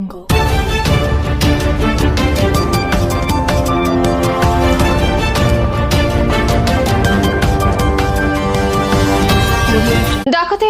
ডাকাতের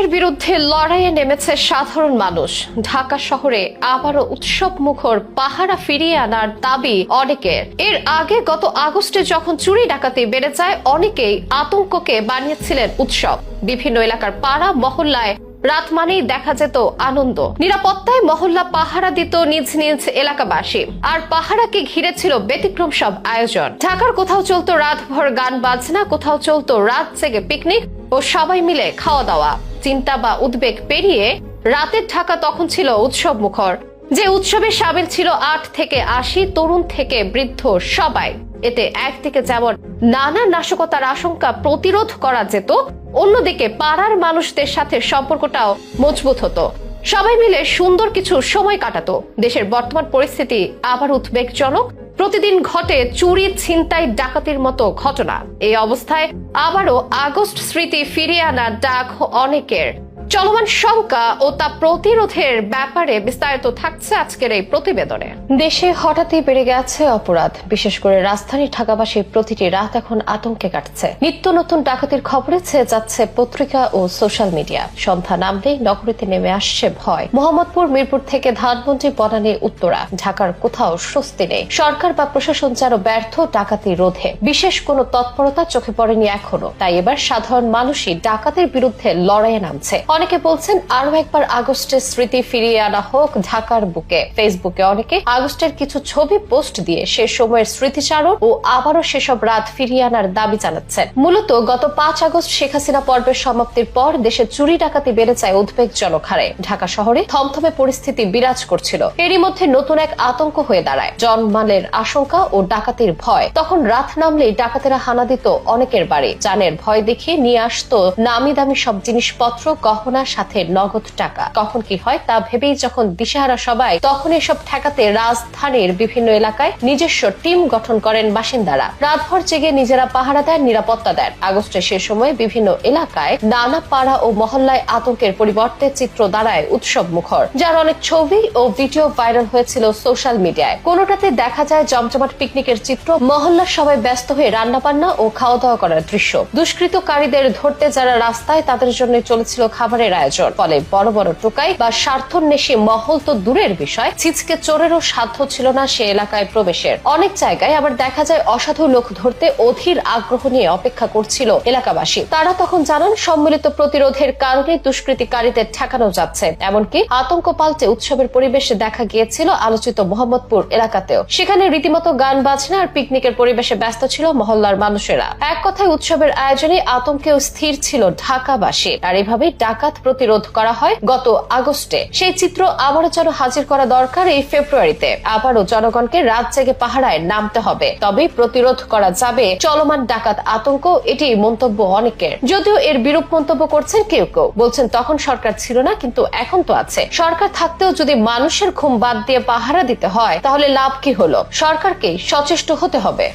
বিরুদ্ধে লড়াইয়ে নেমেছে সাধারণ মানুষ। ঢাকা শহরে আবারও উৎসব মুখর পাহারা ফিরিয়ে আনার দাবি অনেকের। এর আগে গত আগস্টে যখন চুরি ডাকাতি বেড়ে যায়, অনেকেই আতঙ্ককে বানিয়েছিলেন উৎসব। বিভিন্ন এলাকার পাড়া, মহল্লায় রাত মানেই দেখা যেত আনন্দ। নিরাপত্তায় মহল্লা পাহারা দিত নিজ নিজ এলাকাবাসী। আর পাহারাকে ঘিরে ছিল ব্যতিক্রম সব আয়োজন। ঢাকার কোথাও চলতো রাতভর গান বাজনা, কোথাও চলতো রাত জেগে পিকনিক ও সবাই মিলে খাওয়া দাওয়া। চিন্তা বা উদ্বেগ পেরিয়ে রাতের ঢাকা তখন ছিল উৎসব মুখর যে উৎসবে সামিল ছিল আট থেকে আশি তরুণ থেকে বৃদ্ধ সবাই। এতে একদিকে যেমন নানা নাশকতার আশঙ্কা প্রতিরোধ করা যেত, অন্যদিকে পাড়ার মানুষদের সাথে সম্পর্কটাও মজবুত হতো। সবাই মিলে সুন্দর কিছু সময় কাটাতো। দেশের বর্তমান পরিস্থিতি আবার উদ্বেগজনক। প্রতিদিন ঘটে চুরি, ছিনতাই, ডাকাতির মতো ঘটনা। এই অবস্থায় আবারও আগস্ট স্মৃতি ফিরিয়ে আনার ডাক অনেকের। চলমান শঙ্কা ও তা প্রতিরোধের ব্যাপারে বিস্তারিত থাকছে আজকের এই প্রতিবেদনে। দেশে হঠাৎই বেড়ে গেছে অপরাধ। বিশেষ করে রাজধানী ঢাকাবাসীর প্রতিটি রাত এখন আতঙ্কে কাটছে। নিত্য নতুন ডাকাতির খবরে ছেয়ে যাচ্ছে পত্রিকা ও সোশ্যাল মিডিয়া। সন্ধ্যা নামলেই নগরীতে নেমে আসছে ভয়। মোহাম্মদপুর, মিরপুর থেকে ধানমন্ত্রী বনানী, উত্তরা। ঢাকার কোথাও স্বস্তি নেই। সরকার বা প্রশাসন যেন ব্যর্থ ডাকাতি রোধে। বিশেষ কোনো তৎপরতা চোখে পড়েনি এখনও। তাই এবার সাধারণ মানুষই ডাকাতের বিরুদ্ধে লড়াইয়ে নামছে। অনেকে বলছেন আরও একবার আগস্টের স্মৃতি ফিরিয়ে আনা হোক ঢাকার বুকে। ফেসবুকে অনেকে আগস্টের কিছু ছবি পোস্ট দিয়ে সে সময়ের স্মৃতিচারণ ও আবারও সেসব রাত ফিরিয়ে আনার দাবি জানাচ্ছেন। মূলত গত পাঁচ আগস্ট শেখ হাসিনা পর্বের সমাপ্তির পর দেশে চুরি ডাকাতি বেড়ে যায় উদ্বেগজনক হারে। ঢাকা শহরে থমথমে পরিস্থিতি বিরাজ করছিল। এরই মধ্যে নতুন এক আতঙ্ক হয়ে দাঁড়ায়। জনমালের আশঙ্কা ও ডাকাতির ভয়। তখন রাত নামলেই ডাকাতেরা হানা দিত অনেকের বাড়ি। জানের ভয় দেখিয়ে নিয়ে আসতো নামি দামি সব জিনিসপত্র গহনার সাথে নগদ টাকা। কখন কি হয় তা ভেবেই যখন দিশেহারা সবাই তখন এসব ঠেকাতে রাজধানীর বিভিন্ন এলাকায় নিজস্ব টিম গঠন করেন বাসিন্দারা। রাতভর জেগে নিজেরা পাহারা দেন, নিরাপত্তা দেন। আগস্টে সে সময় বিভিন্ন এলাকায় নানা পাড়া ও মহল্লায় আতঙ্কের পরিবর্তে চিত্র দাঁড়ায় উৎসব মুখর। যার অনেক ছবি ও ভিডিও ভাইরাল হয়েছিল সোশ্যাল মিডিয়ায়। কোনোটাতে দেখা যায় জমজমাট পিকনিকের চিত্র, মহল্লার সবাই ব্যস্ত হয়ে রান্না বান্না ও খাওয়া দাওয়া করার দৃশ্য। দুষ্কৃতকারীদের ধরতে যারা রাস্তায় তাদের জন্য চলেছিল খাবারের আয়োজন। ফলে বড় বড় টোকাই বা স্বার্থন্বেষী মহল তো দূরের বিষয়। ছিচকে চোরেরও সাধ্য ছিল না সে এলাকায় প্রবেশের। অনেক জায়গায় আবার দেখা যায় অসাধু লোক ধরতে অধীর আগ্রহ নিয়ে অপেক্ষা করছিল এলাকাবাসী। তারা তখন জানান, সম্মিলিত প্রতিরোধের কারণে দুষ্কৃতিকারীদের ঠেকানো যাচ্ছে। এমনকি আতঙ্ক পাল্টে উৎসবের পরিবেশে দেখা গিয়েছিল আলোচিত মোহাম্মদপুর এলাকাতেও। সেখানে রীতিমতো গান বাজনা আর পিকনিকের পরিবেশে ব্যস্ত ছিল মহল্লার মানুষেরা। এক কথায় উৎসবের আয়োজনে আতঙ্কেও স্থির ছিল ঢাকাবাসী। আর এভাবেই ডাকাত প্রতিরোধ করা হয় গত আগস্টে। সেই চিত্র আবারও যেন হাজির করা দরকার এই ফেব্রুয়ারিতে। আবারও জনগণকে রাত জেগে পাহারায় নামতে হবে। তবেই প্রতিরোধ করা যাবে চলমান ডাকাত আতঙ্ক, এটি মন্তব্য অনেকের। যদিও এর বিরূপ মন্তব্য করছেন কেউ কেউ। বলছেন, তখন সরকার ছিল না, কিন্তু এখন তো আছে। সরকার থাকতেও যদি মানুষের ঘুম বাদ দিয়ে পাহারা দিতে হয়, তাহলে লাভ কি হলো? সরকারকে সচেষ্ট হতে হবে।